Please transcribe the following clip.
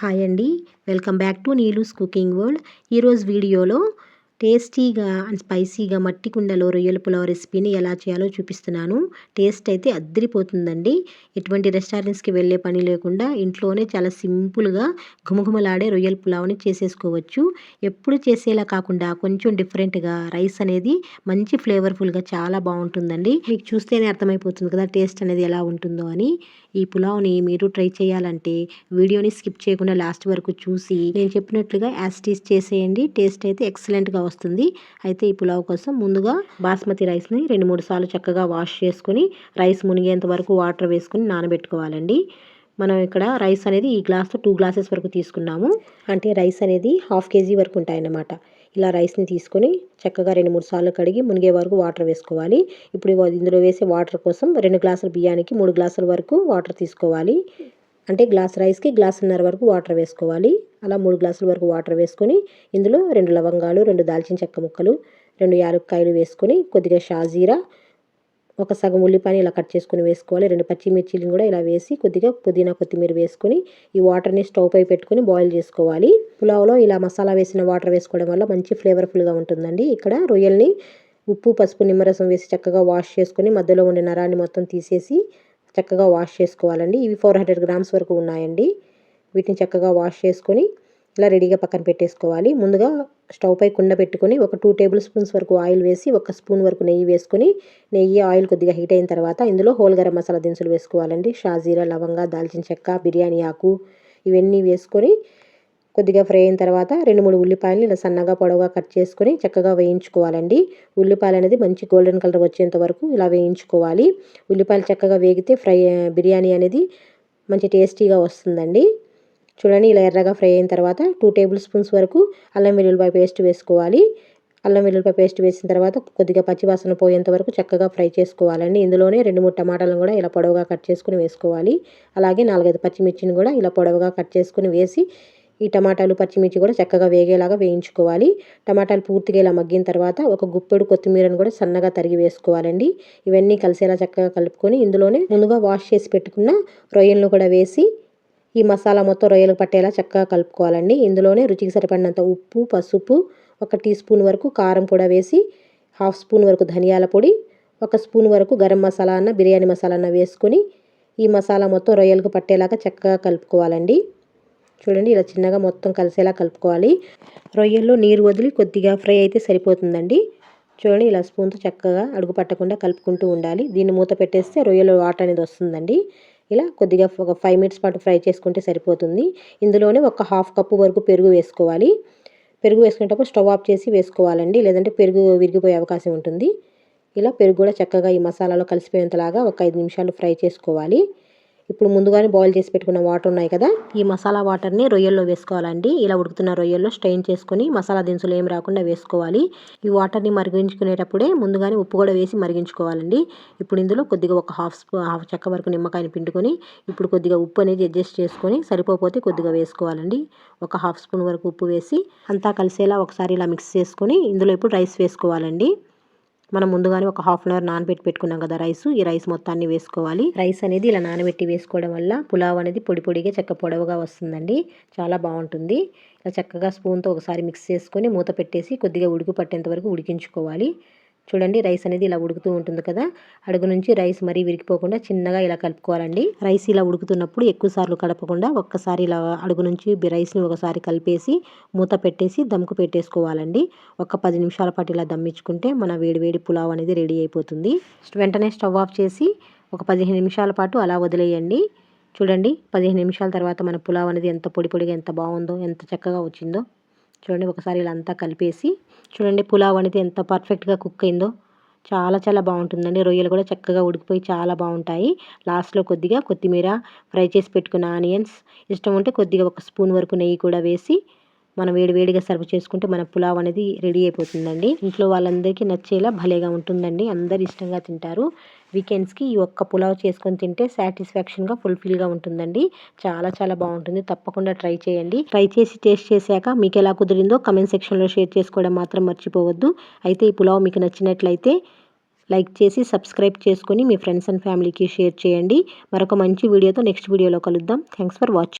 Hi అండి. Welcome back to Neelu's cooking world. ఈరోజు వీడియోలో టేస్టీగా అండ్ స్పైసీగా మట్టి కుండలో రొయ్యల పులావ్ రెసిపీని ఎలా చేయాలో చూపిస్తున్నాను. టేస్ట్ అయితే అద్దరిపోతుందండి. ఎటువంటి రెస్టారెంట్స్కి వెళ్ళే పని లేకుండా ఇంట్లోనే చాలా సింపుల్గా ఘుమఘుమలాడే రొయ్యల పులావ్ని చేసేసుకోవచ్చు. ఎప్పుడు చేసేలా కాకుండా కొంచెం డిఫరెంట్గా రైస్ అనేది మంచి ఫ్లేవర్ఫుల్గా చాలా బాగుంటుందండి. మీకు చూస్తేనే అర్థమైపోతుంది కదా టేస్ట్ అనేది ఎలా ఉంటుందో అని. ఈ పులావ్ని మీరు ట్రై చేయాలంటే వీడియోని స్కిప్ చేయకుండా లాస్ట్ వరకు చూసి నేను చెప్పినట్లుగా యాస్టీస్ చేసేయండి. టేస్ట్ అయితే ఎక్సలెంట్గా వస్తుంది. అయితే ఈ పులావ్ కోసం ముందుగా బాస్మతి రైస్ని రెండు మూడు సార్లు చక్కగా వాష్ చేసుకుని రైస్ మునిగేంత వరకు వాటర్ వేసుకుని నానబెట్టుకోవాలండి. మనం ఇక్కడ రైస్ అనేది ఈ గ్లాస్తో టూ గ్లాసెస్ వరకు తీసుకున్నాము. అంటే రైస్ అనేది హాఫ్ కేజీ వరకు ఉంటాయన్నమాట. ఇలా రైస్ని తీసుకొని చక్కగా రెండు మూడు సార్లు కడిగి మునిగే వరకు వాటర్ వేసుకోవాలి. ఇప్పుడు ఇందులో వేసే వాటర్ కోసం రెండు గ్లాసుల బియ్యానికి మూడు గ్లాసుల వరకు వాటర్ తీసుకోవాలి. అంటే గ్లాస్ రైస్కి గ్లాసున్నర వరకు వాటర్ వేసుకోవాలి. అలా మూడు గ్లాసుల వరకు వాటర్ వేసుకొని ఇందులో రెండు లవంగాలు రెండు దాల్చిన చెక్క ముక్కలు రెండు యాలక్కాయలు వేసుకొని కొద్దిగా షాజీరా ఒక సగం ఉల్లిపాయని ఇలా కట్ చేసుకుని వేసుకోవాలి. రెండు పచ్చిమిర్చిని కూడా ఇలా వేసి కొద్దిగా పుదీనా కొత్తిమీర వేసుకొని ఈ వాటర్ని స్టవ్ పై పెట్టుకొని బాయిల్ చేసుకోవాలి. పులావ్లో ఇలా మసాలా వేసిన వాటర్ వేసుకోవడం వల్ల మంచి ఫ్లేవర్ఫుల్గా ఉంటుందండి. ఇక్కడ రొయ్యల్ని ఉప్పు పసుపు నిమ్మరసం వేసి చక్కగా వాష్ చేసుకొని మధ్యలో ఉండే నరాన్ని మొత్తం తీసేసి చక్కగా వాష్ చేసుకోవాలండి. ఇవి ఫోర్ హండ్రెడ్ గ్రామ్స్ వరకు ఉన్నాయండి. వీటిని చక్కగా వాష్ చేసుకొని ఇలా రెడీగా పక్కన పెట్టేసుకోవాలి. ముందుగా స్టవ్ పై కుండ పెట్టుకొని ఒక టూ టేబుల్ స్పూన్స్ వరకు ఆయిల్ వేసి ఒక స్పూన్ వరకు నెయ్యి వేసుకొని నెయ్యి ఆయిల్ కొద్దిగా హీట్ అయిన తర్వాత ఇందులో హోల్ గరం మసాలా దినుసులు వేసుకోవాలండి. షాజీరా లవంగా దాల్చిన చెక్క బిర్యానీ ఆకు ఇవన్నీ వేసుకొని కొద్దిగా ఫ్రై అయిన తర్వాత రెండు మూడు ఉల్లిపాయలు ఇలా సన్నగా పొడవుగా కట్ చేసుకొని చక్కగా వేయించుకోవాలండి. ఉల్లిపాయలు అనేది మంచి గోల్డెన్ కలర్ వచ్చేంత వరకు ఇలా వేయించుకోవాలి. ఉల్లిపాయలు చక్కగా వేగితే ఫ్రై బిర్యానీ అనేది మంచి టేస్టీగా వస్తుందండి. చూడండి ఇలా ఎర్రగా ఫ్రై అయిన తర్వాత టూ టేబుల్ స్పూన్స్ వరకు అల్లం వెల్లుల్లిపాయ పేస్ట్ వేసుకోవాలి. అల్లం వెల్లుల్లిపాయ పేస్ట్ వేసిన తర్వాత కొద్దిగా పచ్చివాసన పోయేంత వరకు చక్కగా ఫ్రై చేసుకోవాలండి. ఇందులోనే రెండు మూడు టమాటాలను కూడా ఇలా పొడవుగా కట్ చేసుకుని వేసుకోవాలి. అలాగే నాలుగైదు పచ్చిమిర్చిని కూడా ఇలా పొడవుగా కట్ చేసుకుని వేసి ఈ టమాటాలు పచ్చిమిర్చి కూడా చక్కగా వేగేలాగా వేయించుకోవాలి. టమాటాలు పూర్తిగా ఇలా మగ్గిన తర్వాత ఒక గుప్పెడు కొత్తిమీరను కూడా సన్నగా తరిగి వేసుకోవాలండి. ఇవన్నీ కలిసేలా చక్కగా కలుపుకొని ఇందులోనే ముందుగా వాష్ చేసి పెట్టుకున్న రొయ్యలను కూడా వేసి ఈ మసాలా మొత్తం రొయ్యలు పట్టేలా చక్కగా కలుపుకోవాలండి. ఇందులోనే రుచికి సరిపడినంత ఉప్పు పసుపు ఒక టీ స్పూన్ వరకు కారం కూడా వేసి హాఫ్ స్పూన్ వరకు ధనియాల పొడి ఒక స్పూన్ వరకు గరం మసాలా అన్న బిర్యానీ మసాలా అన్న వేసుకొని ఈ మసాలా మొత్తం రొయ్యలకు పట్టేలాగా చక్కగా కలుపుకోవాలండి. చూడండి ఇలా చిన్నగా మొత్తం కలిసేలా కలుపుకోవాలి. రొయ్యల్లో నీరు వదిలి కొద్దిగా ఫ్రై అయితే సరిపోతుందండి. చూడండి ఇలా స్పూన్తో చక్కగా అడుగు పట్టకుండా కలుపుకుంటూ ఉండాలి. దీన్ని మూత పెట్టేస్తే రొయ్యలో వాటర్ అనేది వస్తుందండి. ఇలా కొద్దిగా ఒక ఫైవ్ మినిట్స్ పాటు ఫ్రై చేసుకుంటే సరిపోతుంది. ఇందులోనే ఒక హాఫ్ కప్పు వరకు పెరుగు వేసుకోవాలి. పెరుగు వేసుకునేటప్పుడు స్టవ్ ఆఫ్ చేసి వేసుకోవాలండి. లేదంటే పెరుగు విరిగిపోయే అవకాశం ఉంటుంది. ఇలా పెరుగు కూడా చక్కగా ఈ మసాలాలో కలిసిపోయేంతలాగా ఒక ఐదు నిమిషాలు ఫ్రై చేసుకోవాలి. ఇప్పుడు ముందుగానే బాయిల్ చేసి పెట్టుకున్న వాటర్ ఉన్నాయి కదా ఈ మసాలా వాటర్ని రొయ్యల్లో వేసుకోవాలండి. ఇలా ఉడుకుతున్న రొయ్యల్లో స్ట్రెయిన్ చేసుకొని మసాలా దినుసులు ఏం రాకుండా వేసుకోవాలి. ఈ వాటర్ని మరిగించుకునేటప్పుడే ముందుగానే ఉప్పు కూడా వేసి మరిగించుకోవాలండి. ఇప్పుడు ఇందులో కొద్దిగా ఒక హాఫ్ స్పూ హాఫ్ చెక్క వరకు నిమ్మకాయని పిండుకొని ఇప్పుడు కొద్దిగా ఉప్పు అనేది అడ్జస్ట్ చేసుకొని సరిపోతే కొద్దిగా వేసుకోవాలండి. ఒక హాఫ్ స్పూన్ వరకు ఉప్పు వేసి అంతా కలిసేలా ఒకసారి ఇలా మిక్స్ చేసుకొని ఇందులో ఇప్పుడు రైస్ వేసుకోవాలండి. మనం ముందుగానే ఒక హాఫ్ అన్ అవర్ నానబెట్టి పెట్టుకున్నాం కదా రైస్ ఈ రైస్ మొత్తాన్ని వేసుకోవాలి. రైస్ అనేది ఇలా నానబెట్టి వేసుకోవడం వల్ల పులావ్ అనేది పొడి పొడిగా చెక్క పొడవుగా వస్తుందండి. చాలా బాగుంటుంది. ఇలా చక్కగా స్పూన్తో ఒకసారి మిక్స్ చేసుకొని మూత పెట్టేసి కొద్దిగా ఉడుకు పట్టేంత వరకు ఉడికించుకోవాలి. చూడండి రైస్ అనేది ఇలా ఉడుకుతూ ఉంటుంది కదా? అడుగు నుంచి రైస్ మరీ విరిగిపోకుండా చిన్నగా ఇలా కలుపుకోవాలండి. రైస్ ఇలా ఉడుకుతున్నప్పుడు ఎక్కువ సార్లు కలపకుండా ఒక్కసారి ఇలా అడుగు నుంచి రైస్ని ఒకసారి కలిపేసి మూత పెట్టేసి దమ్కు పెట్టేసుకోవాలండి. ఒక పది నిమిషాల పాటు ఇలా దమ్మించుకుంటే మన వేడివేడి పులావ్ అనేది రెడీ అయిపోతుంది. వెంటనే స్టవ్ ఆఫ్ చేసి ఒక పదిహేను నిమిషాల పాటు అలా వదిలేయండి. చూడండి పదిహేను నిమిషాల తర్వాత మన పులావ్ అనేది ఎంత పొడి పొడిగా ఎంత బాగుందో ఎంత చక్కగా వచ్చిందో. చూడండి ఒకసారి ఇలా అంతా కలిపేసి చూడండి పులావ్ అనేది ఎంత పర్ఫెక్ట్గా కుక్ అయిందో. చాలా చాలా బాగుంటుందండి. రొయ్యలు కూడా చక్కగా ఉడికిపోయి చాలా బాగుంటాయి. లాస్ట్లో కొద్దిగా కొత్తిమీర ఫ్రై చేసి పెట్టుకున్న ఆనియన్స్. ఇష్టం ఉంటే కొద్దిగా ఒక స్పూన్ వరకు నెయ్యి కూడా వేసి మనం వేడి వేడిగా సర్వ్ చేసుకుంటే మన పులావ్ అనేది రెడీ అయిపోతుందండి. ఇంట్లో వాళ్ళందరికీ నచ్చేలా భలేగా ఉంటుందండి. అందరు ఇష్టంగా తింటారు. వీకెండ్స్కి ఈ ఒక్క పులావ్ చేసుకొని తింటే సాటిస్ఫాక్షన్గా ఫుల్ఫిల్గా ఉంటుందండి. చాలా చాలా బాగుంటుంది. తప్పకుండా ట్రై చేయండి. ట్రై చేసి టేస్ట్ చేశాక మీకు ఎలా కుదిరిందో కమెంట్ సెక్షన్లో షేర్ చేసుకోవడం మాత్రం మర్చిపోవద్దు. అయితే ఈ పులావ్ మీకు నచ్చినట్లయితే లైక్ చేసి సబ్స్క్రైబ్ చేసుకొని మీ ఫ్రెండ్స్ అండ్ ఫ్యామిలీకి షేర్ చేయండి. మరొక మంచి వీడియోతో నెక్స్ట్ వీడియోలో కలుద్దాం. Thanks for watching